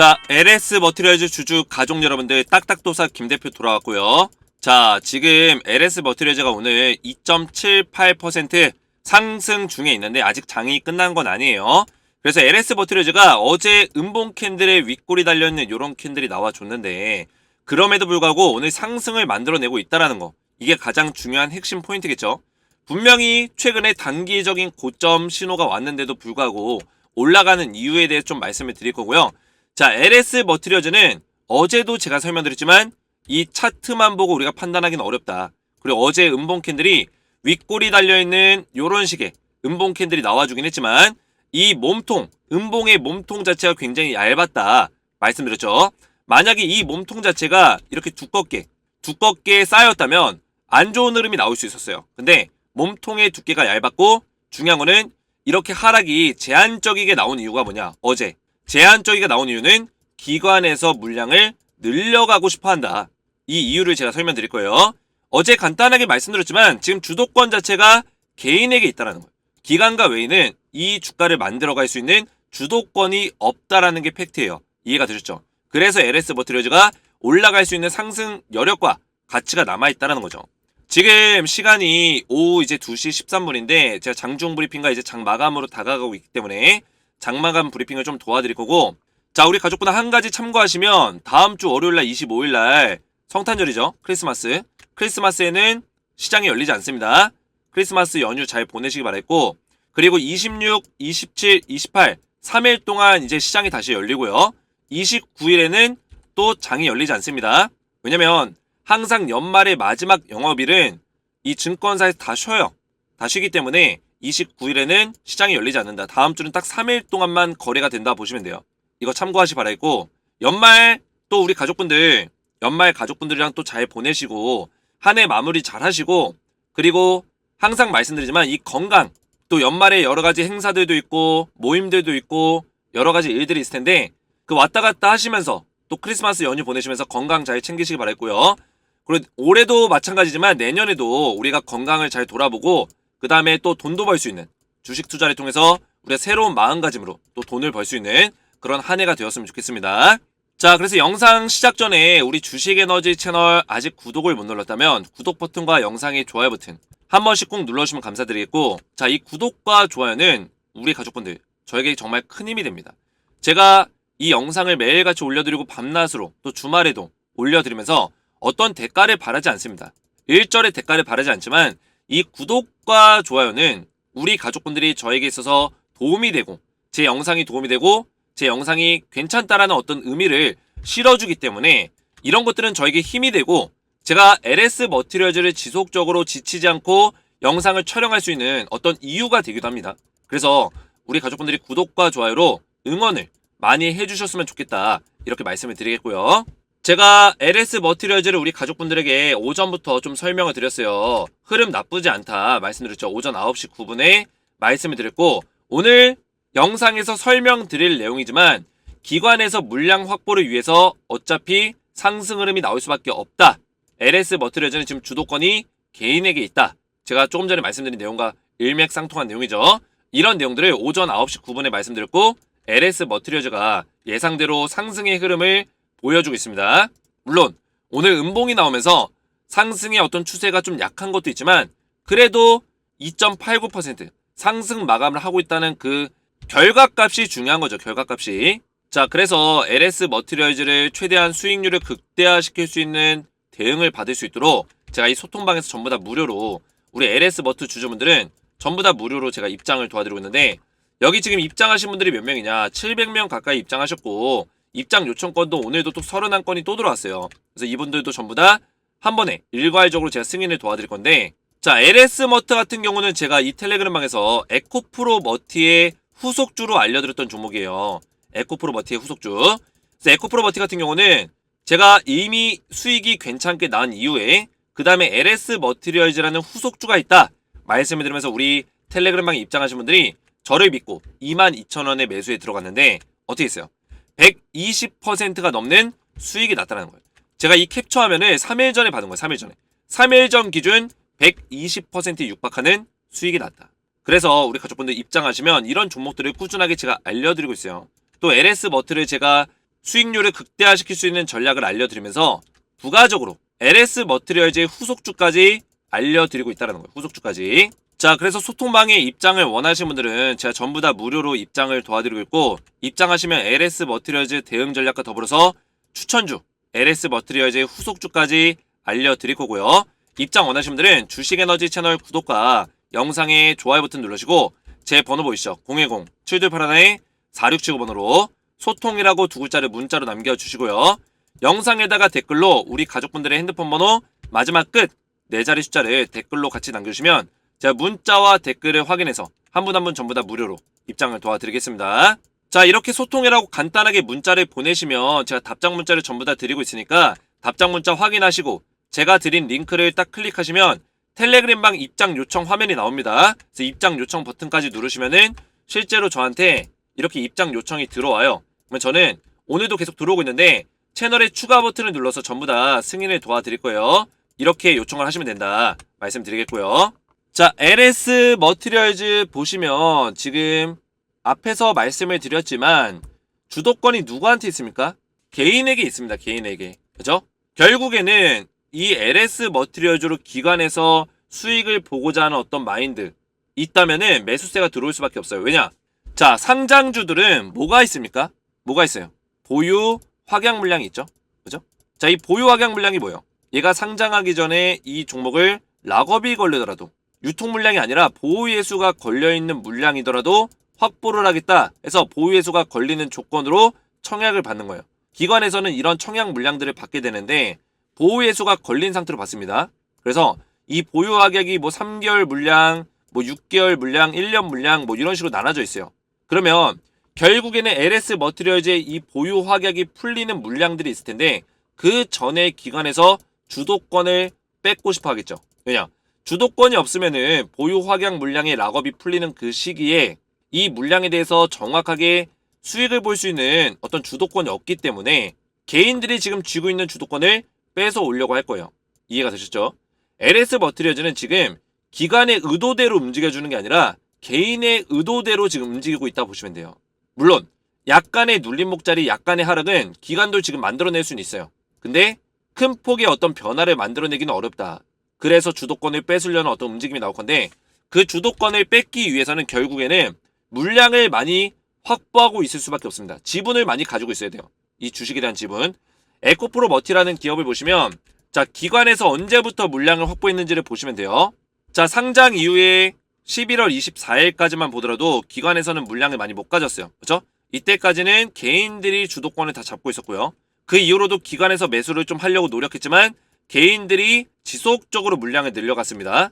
자, LS 머티리얼즈 주주 가족 여러분들 딱딱도사 김 대표 돌아왔고요. 자, 지금 LS 머티리얼즈가 오늘 2.78% 상승 중에 있는데 아직 장이 끝난 건 아니에요. 그래서 LS 머티리얼즈가 어제 음봉 캔들에 윗골이 달려있는 이런 캔들이 나와줬는데 그럼에도 불구하고 오늘 상승을 만들어내고 있다라는 거 이게 가장 중요한 핵심 포인트겠죠. 분명히 최근에 단기적인 고점 신호가 왔는데도 불구하고 올라가는 이유에 대해 좀 말씀을 드릴 거고요. 자, LS 머티리얼즈는 어제도 제가 설명드렸지만 이 차트만 보고 우리가 판단하기는 어렵다. 그리고 어제 음봉 캔들이 윗골이 달려있는 이런 식의 음봉 캔들이 나와주긴 했지만 이 몸통, 음봉의 몸통 자체가 굉장히 얇았다. 말씀드렸죠. 만약에 이 몸통 자체가 이렇게 두껍게, 두껍게 쌓였다면 안 좋은 흐름이 나올 수 있었어요. 근데 몸통의 두께가 얇았고 중요한 거는 이렇게 하락이 제한적이게 나온 이유가 뭐냐? 어제 제한적이게 나온 이유는 기관에서 물량을 늘려가고 싶어 한다. 이 이유를 제가 설명드릴 거예요. 어제 간단하게 말씀드렸지만 지금 주도권 자체가 개인에게 있다라는 거예요. 기관과 외인은 이 주가를 만들어갈 수 있는 주도권이 없다라는 게 팩트예요. 이해가 되셨죠? 그래서 LS 머티리얼즈가 올라갈 수 있는 상승 여력과 가치가 남아있다라는 거죠. 지금 시간이 오후 이제 2시 13분인데 제가 장중 브리핑과 이제 장 마감으로 다가가고 있기 때문에 장 마감 브리핑을 좀 도와드릴 거고. 자 우리 가족분들 한 가지 참고하시면 다음 주 월요일날 25일날 성탄절이죠. 크리스마스. 크리스마스에는 시장이 열리지 않습니다. 크리스마스 연휴 잘 보내시기 바랬고. 그리고 26, 27, 28 3일 동안 이제 시장이 다시 열리고요. 29일에는 또 장이 열리지 않습니다. 왜냐면 항상 연말의 마지막 영업일은 이 증권사에서 다 쉬어요. 다 쉬기 때문에 29일에는 시장이 열리지 않는다. 다음 주는 딱 3일 동안만 거래가 된다 보시면 돼요. 이거 참고하시 바라겠고 연말 또 우리 가족분들 연말 가족분들이랑 또 잘 보내시고 한 해 마무리 잘 하시고 그리고 항상 말씀드리지만 이 건강 또 연말에 여러 가지 행사들도 있고 모임들도 있고 여러 가지 일들이 있을 텐데 그 왔다 갔다 하시면서 또 크리스마스 연휴 보내시면서 건강 잘 챙기시기 바랬고요. 그리고 올해도 마찬가지지만 내년에도 우리가 건강을 잘 돌아보고 그 다음에 또 돈도 벌 수 있는 주식 투자를 통해서 우리가 새로운 마음가짐으로 또 돈을 벌 수 있는 그런 한 해가 되었으면 좋겠습니다. 자, 그래서 영상 시작 전에 우리 주식 에너지 채널 아직 구독을 못 눌렀다면 구독 버튼과 영상의 좋아요 버튼 한 번씩 꼭 눌러주시면 감사드리겠고 자, 이 구독과 좋아요는 우리 가족분들 저에게 정말 큰 힘이 됩니다. 제가 이 영상을 매일같이 올려드리고 밤낮으로 또 주말에도 올려드리면서 어떤 대가를 바라지 않습니다. 일절의 대가를 바라지 않지만 이 구독과 좋아요는 우리 가족분들이 저에게 있어서 도움이 되고 제 영상이 도움이 되고 제 영상이 괜찮다라는 어떤 의미를 실어주기 때문에 이런 것들은 저에게 힘이 되고 제가 LS 머티리얼즈를 지속적으로 지치지 않고 영상을 촬영할 수 있는 어떤 이유가 되기도 합니다. 그래서 우리 가족분들이 구독과 좋아요로 응원을 많이 해주셨으면 좋겠다 이렇게 말씀을 드리겠고요. 제가 LS 머티리얼즈를 우리 가족분들에게 오전부터 좀 설명을 드렸어요. 흐름 나쁘지 않다 말씀드렸죠. 오전 9시 9분에 말씀을 드렸고 오늘 영상에서 설명드릴 내용이지만 기관에서 물량 확보를 위해서 어차피 상승 흐름이 나올 수밖에 없다. LS 머티리얼즈는 지금 주도권이 개인에게 있다. 제가 조금 전에 말씀드린 내용과 일맥상통한 내용이죠. 이런 내용들을 오전 9시 9분에 말씀드렸고 LS 머티리얼즈가 예상대로 상승의 흐름을 보여주고 있습니다. 물론 오늘 음봉이 나오면서 상승의 어떤 추세가 좀 약한 것도 있지만 그래도 2.89% 상승 마감을 하고 있다는 그 결과값이 중요한 거죠. 결과값이. 자, 그래서 LS 머티리얼즈를 최대한 수익률을 극대화시킬 수 있는 대응을 받을 수 있도록 제가 이 소통방에서 전부 다 무료로 우리 LS 머트 주주분들은 전부 다 무료로 제가 입장을 도와드리고 있는데 여기 지금 입장하신 분들이 몇 명이냐 700명 가까이 입장하셨고 입장 요청 건도 오늘도 또 31건이 또 들어왔어요. 그래서 이분들도 전부 다 한 번에 일괄적으로 제가 승인을 도와드릴 건데 자 LS 머트 같은 경우는 제가 이 텔레그램 방에서 에코프로 머티의 후속주로 알려드렸던 종목이에요. 에코프로 머티의 후속주. 그래서 에코프로 머티 같은 경우는 제가 이미 수익이 괜찮게 난 이후에 그 다음에 LS 머티리얼즈라는 후속주가 있다 말씀을 드리면서 우리 텔레그램 방에 입장하신 분들이 저를 믿고 22,000원에 매수에 들어갔는데 어떻게 했어요? 120%가 넘는 수익이 났다는 거예요. 제가 이 캡처 화면을 3일 전에 받은 거예요. 3일 전에. 3일 전 기준 120%에 육박하는 수익이 났다. 그래서 우리 가족분들 입장하시면 이런 종목들을 꾸준하게 제가 알려드리고 있어요. 또 LS 머트를 제가 수익률을 극대화시킬 수 있는 전략을 알려드리면서 부가적으로 LS 머트리얼즈의 후속주까지 알려드리고 있다는 거예요. 후속주까지. 자, 그래서 소통방에 입장을 원하시는 분들은 제가 전부 다 무료로 입장을 도와드리고 있고 입장하시면 LS 머트리얼즈 대응 전략과 더불어서 추천주, LS 머트리얼즈의 후속주까지 알려드릴 거고요. 입장 원하시는 분들은 주식에너지 채널 구독과 영상에 좋아요 버튼 누르시고 제 번호 보이시죠? 010-7281-4675번호로 소통이라고 두 글자를 문자로 남겨주시고요. 영상에다가 댓글로 우리 가족분들의 핸드폰 번호 마지막 끝 네 자리 숫자를 댓글로 같이 남겨주시면 제가 문자와 댓글을 확인해서 한 분 한 분 전부 다 무료로 입장을 도와드리겠습니다. 자 이렇게 소통이라고 간단하게 문자를 보내시면 제가 답장 문자를 전부 다 드리고 있으니까 답장 문자 확인하시고 제가 드린 링크를 딱 클릭하시면 텔레그램방 입장 요청 화면이 나옵니다. 그래서 입장 요청 버튼까지 누르시면은 실제로 저한테 이렇게 입장 요청이 들어와요. 그러면 저는 오늘도 계속 들어오고 있는데 채널에 추가 버튼을 눌러서 전부 다 승인을 도와드릴 거예요. 이렇게 요청을 하시면 된다 말씀드리겠고요. 자, LS 머티리얼즈 보시면 지금 앞에서 말씀을 드렸지만 주도권이 누구한테 있습니까? 개인에게 있습니다. 개인에게. 그죠? 결국에는 이 LS 머티리얼즈로 기관에서 수익을 보고자 하는 어떤 마인드 있다면은 매수세가 들어올 수밖에 없어요. 왜냐? 자, 상장주들은 뭐가 있습니까? 뭐가 있어요? 보유 확약 물량이 있죠. 그죠? 자, 이 보유 확약 물량이 뭐예요? 얘가 상장하기 전에 이 종목을 락업이 걸리더라도 유통 물량이 아니라 보호 예수가 걸려 있는 물량이더라도 확보를 하겠다 해서 보호 예수가 걸리는 조건으로 청약을 받는 거예요. 기관에서는 이런 청약 물량들을 받게 되는데 보호 예수가 걸린 상태로 받습니다. 그래서 이 보유 가격이 뭐 3개월 물량, 뭐 6개월 물량, 1년 물량 뭐 이런 식으로 나눠져 있어요. 그러면 결국에는 LS 머티리얼즈의 이 보유 확약이 풀리는 물량들이 있을 텐데 그 전에 기관에서 주도권을 뺏고 싶어 하겠죠. 왜냐? 주도권이 없으면은 보유 확약 물량의 락업이 풀리는 그 시기에 이 물량에 대해서 정확하게 수익을 볼 수 있는 어떤 주도권이 없기 때문에 개인들이 지금 쥐고 있는 주도권을 뺏어 오려고 할 거예요. 이해가 되셨죠? LS 머티리얼즈는 지금 기관의 의도대로 움직여주는 게 아니라 개인의 의도대로 지금 움직이고 있다 보시면 돼요. 물론 약간의 눌림목 자리, 약간의 하락은 기관도 지금 만들어낼 수는 있어요. 근데 큰 폭의 어떤 변화를 만들어내기는 어렵다. 그래서 주도권을 뺏으려는 어떤 움직임이 나올 건데 그 주도권을 뺏기 위해서는 결국에는 물량을 많이 확보하고 있을 수밖에 없습니다. 지분을 많이 가지고 있어야 돼요. 이 주식에 대한 지분. 에코프로 머티라는 기업을 보시면 자 기관에서 언제부터 물량을 확보했는지를 보시면 돼요. 자 상장 이후에 11월 24일까지만 보더라도 기관에서는 물량을 많이 못 가졌어요. 그렇죠? 이때까지는 개인들이 주도권을 다 잡고 있었고요. 그 이후로도 기관에서 매수를 좀 하려고 노력했지만 개인들이 지속적으로 물량을 늘려갔습니다.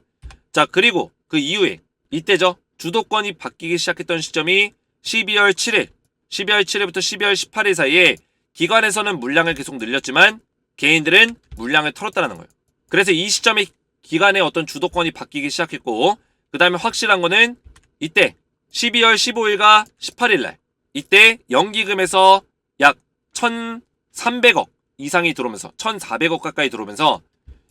자, 그리고 그 이후에 이때죠. 주도권이 바뀌기 시작했던 시점이 12월 7일, 12월 7일부터 12월 18일 사이에 기관에서는 물량을 계속 늘렸지만 개인들은 물량을 털었다는 거예요. 그래서 이 시점에 기관의 어떤 주도권이 바뀌기 시작했고 그 다음에 확실한 거는 이때 12월 15일과 18일 날 이때 연기금에서 약 1,300억 이상이 들어오면서 1,400억 가까이 들어오면서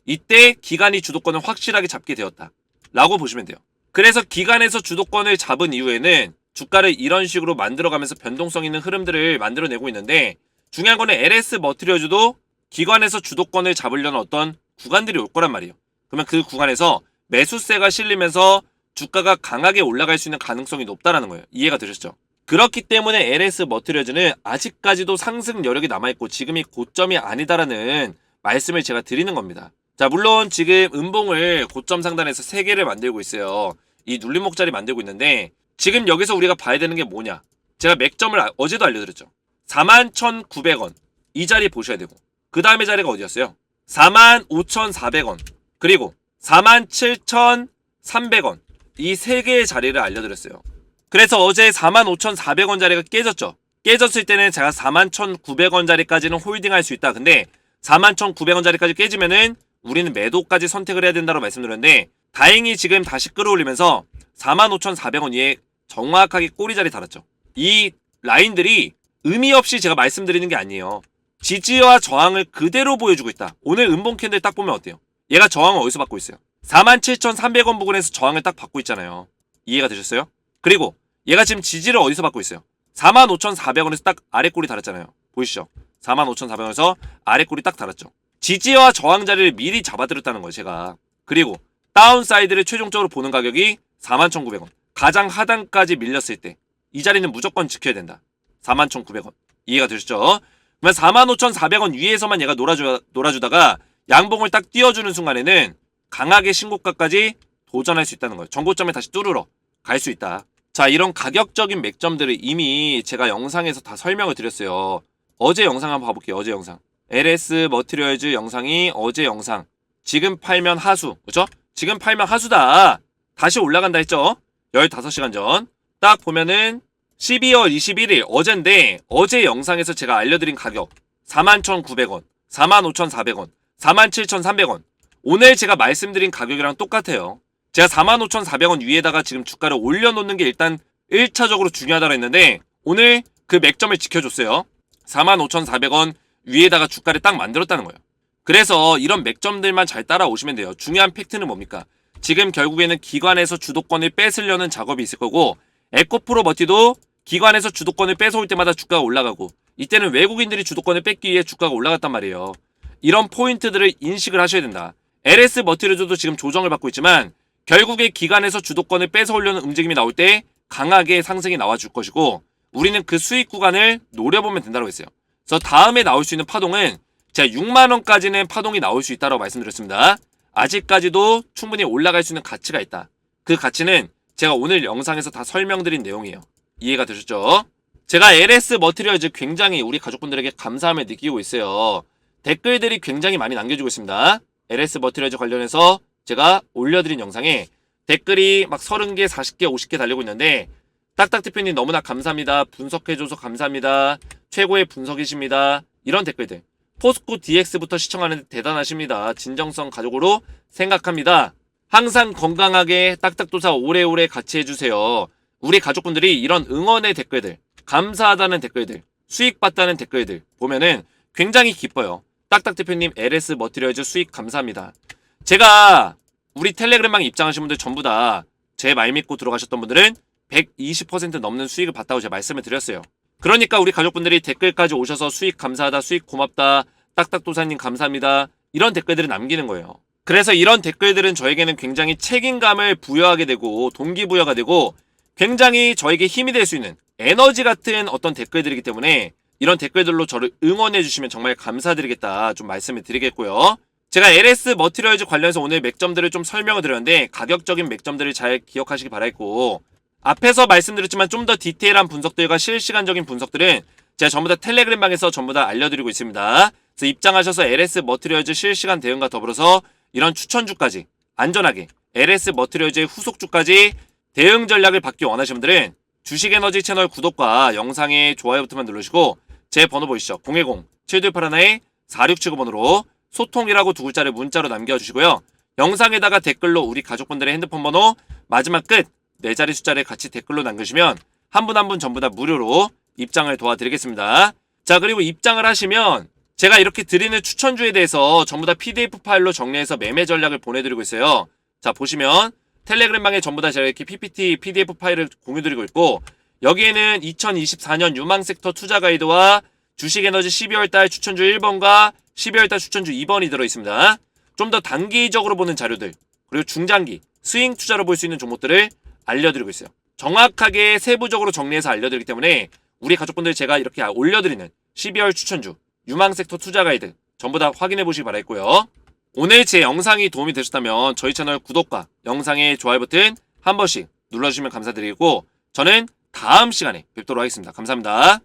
이때 기관이 주도권을 확실하게 잡게 되었다. 라고 보시면 돼요. 그래서 기관에서 주도권을 잡은 이후에는 주가를 이런 식으로 만들어가면서 변동성 있는 흐름들을 만들어내고 있는데 중요한 거는 LS 머티리얼즈도 기관에서 주도권을 잡으려는 어떤 구간들이 올 거란 말이에요. 그러면 그 구간에서 매수세가 실리면서 주가가 강하게 올라갈 수 있는 가능성이 높다라는 거예요. 이해가 되셨죠? 그렇기 때문에 LS 머티리얼즈는 아직까지도 상승 여력이 남아있고 지금이 고점이 아니다라는 말씀을 제가 드리는 겁니다. 자, 물론 지금 음봉을 고점 상단에서 3개를 만들고 있어요. 이 눌림목자리 만들고 있는데 지금 여기서 우리가 봐야 되는 게 뭐냐? 제가 맥점을 아- 어제도 알려드렸죠. 41,900원. 이 자리 보셔야 되고. 그 다음에 자리가 어디였어요? 45,400원. 그리고 47,300원. 이 세 개의 자리를 알려드렸어요. 그래서 어제 45,400원 자리가 깨졌죠. 깨졌을 때는 제가 41,900원 자리까지는 홀딩할 수 있다. 근데 41,900원 자리까지 깨지면은 우리는 매도까지 선택을 해야 된다고 말씀드렸는데 다행히 지금 다시 끌어올리면서 45,400원 위에 정확하게 꼬리 자리 달았죠. 이 라인들이 의미 없이 제가 말씀드리는 게 아니에요. 지지와 저항을 그대로 보여주고 있다. 오늘 음봉 캔들 딱 보면 어때요? 얘가 저항을 어디서 받고 있어요? 47,300원 부근에서 저항을 딱 받고 있잖아요. 이해가 되셨어요? 그리고 얘가 지금 지지를 어디서 받고 있어요? 45,400원에서 딱 아래 꼬리 달았잖아요. 보이시죠? 45,400원에서 아래 꼴이 딱 달았죠. 지지와 저항 자리를 미리 잡아들였다는 거예요, 제가. 그리고 다운사이드를 최종적으로 보는 가격이 41,900원. 가장 하단까지 밀렸을 때 이 자리는 무조건 지켜야 된다. 41,900원. 이해가 되셨죠? 그러면 45,400원 위에서만 얘가 놀아주, 놀아주다가 양봉을 딱 띄워주는 순간에는 강하게 신고가까지 도전할 수 있다는 거예요. 정고점에 다시 뚫으러 갈 수 있다. 자, 이런 가격적인 맥점들을 이미 제가 영상에서 다 설명을 드렸어요. 어제 영상 한번 봐볼게요. 어제 영상. LS 머티리얼즈 영상이 어제 영상. 지금 팔면 하수. 그죠? 지금 팔면 하수다. 다시 올라간다 했죠? 15시간 전. 딱 보면은 12월 21일 어젠데 어제 영상에서 제가 알려드린 가격 41,900원, 45,400원, 47,300원. 오늘 제가 말씀드린 가격이랑 똑같아요. 제가 45,400원 위에다가 지금 주가를 올려놓는 게 일단 1차적으로 중요하다고 했는데 오늘 그 맥점을 지켜줬어요. 45,400원 위에다가 주가를 딱 만들었다는 거예요. 그래서 이런 맥점들만 잘 따라오시면 돼요. 중요한 팩트는 뭡니까? 지금 결국에는 기관에서 주도권을 뺏으려는 작업이 있을 거고 에코프로 머티도 기관에서 주도권을 뺏어올 때마다 주가가 올라가고 이때는 외국인들이 주도권을 뺏기 위해 주가가 올라갔단 말이에요. 이런 포인트들을 인식을 하셔야 된다. LS 머티리얼도 지금 조정을 받고 있지만 결국에 기관에서 주도권을 뺏어오려는 움직임이 나올 때 강하게 상승이 나와줄 것이고 우리는 그 수익 구간을 노려보면 된다고 했어요. 그래서 다음에 나올 수 있는 파동은 제가 6만 원까지는 파동이 나올 수 있다고 말씀드렸습니다. 아직까지도 충분히 올라갈 수 있는 가치가 있다. 그 가치는 제가 오늘 영상에서 다 설명드린 내용이에요. 이해가 되셨죠? 제가 LS 머티리얼즈 굉장히 우리 가족분들에게 감사함을 느끼고 있어요. 댓글들이 굉장히 많이 남겨주고 있습니다. LS 머티리얼즈 관련해서 제가 올려드린 영상에 댓글이 막 30개, 40개, 50개 달리고 있는데 딱딱 대표님 너무나 감사합니다. 분석해줘서 감사합니다. 최고의 분석이십니다. 이런 댓글들. 포스코 DX부터 시청하는 데 대단하십니다. 진정성 가족으로 생각합니다. 항상 건강하게 딱딱도사 오래오래 같이 해주세요. 우리 가족분들이 이런 응원의 댓글들, 감사하다는 댓글들, 수익 봤다는 댓글들 보면은 굉장히 기뻐요. 딱딱 대표님 LS 머티리얼즈 수익 감사합니다. 제가 우리 텔레그램방 입장하신 분들 전부 다 제 말 믿고 들어가셨던 분들은 120% 넘는 수익을 봤다고 제가 말씀을 드렸어요. 그러니까 우리 가족분들이 댓글까지 오셔서 수익 감사하다, 수익 고맙다, 딱딱도사님 감사합니다. 이런 댓글들을 남기는 거예요. 그래서 이런 댓글들은 저에게는 굉장히 책임감을 부여하게 되고 동기부여가 되고 굉장히 저에게 힘이 될 수 있는 에너지 같은 어떤 댓글들이기 때문에 이런 댓글들로 저를 응원해 주시면 정말 감사드리겠다 좀 말씀을 드리겠고요. 제가 LS 머티리얼즈 관련해서 오늘 맥점들을 좀 설명을 드렸는데 가격적인 맥점들을 잘 기억하시기 바라겠고 앞에서 말씀드렸지만 좀 더 디테일한 분석들과 실시간적인 분석들은 제가 전부 다 텔레그램 방에서 전부 다 알려드리고 있습니다. 그래서 입장하셔서 LS 머티리얼즈 실시간 대응과 더불어서 이런 추천주까지 안전하게 LS 머티리얼즈의 후속주까지 대응 전략을 받기 원하시는 분들은 주식에너지 채널 구독과 영상의 좋아요 버튼만 누르시고 제 번호 보이시죠? 010-7281-4679번으로 소통이라고 두 글자를 문자로 남겨주시고요. 영상에다가 댓글로 우리 가족분들의 핸드폰 번호 마지막 끝 네 자리 숫자를 같이 댓글로 남겨주시면 한 분 한 분 전부 다 무료로 입장을 도와드리겠습니다. 자 그리고 입장을 하시면 제가 이렇게 드리는 추천주에 대해서 전부 다 PDF 파일로 정리해서 매매 전략을 보내드리고 있어요. 자 보시면 텔레그램 방에 전부 다 제가 이렇게 PPT, PDF 파일을 공유드리고 있고 여기에는 2024년 유망 섹터 투자 가이드와 주식에너지 12월달 추천주 1번과 12월달 추천주 2번이 들어있습니다. 좀 더 단기적으로 보는 자료들 그리고 중장기 스윙 투자로 볼 수 있는 종목들을 알려드리고 있어요. 정확하게 세부적으로 정리해서 알려드리기 때문에 우리 가족분들 제가 이렇게 올려드리는 12월 추천주 유망 섹터 투자 가이드 전부 다 확인해 보시기 바라겠고요. 오늘 제 영상이 도움이 되셨다면 저희 채널 구독과 영상의 좋아요 버튼 한 번씩 눌러주시면 감사드리고 저는 다음 시간에 뵙도록 하겠습니다. 감사합니다.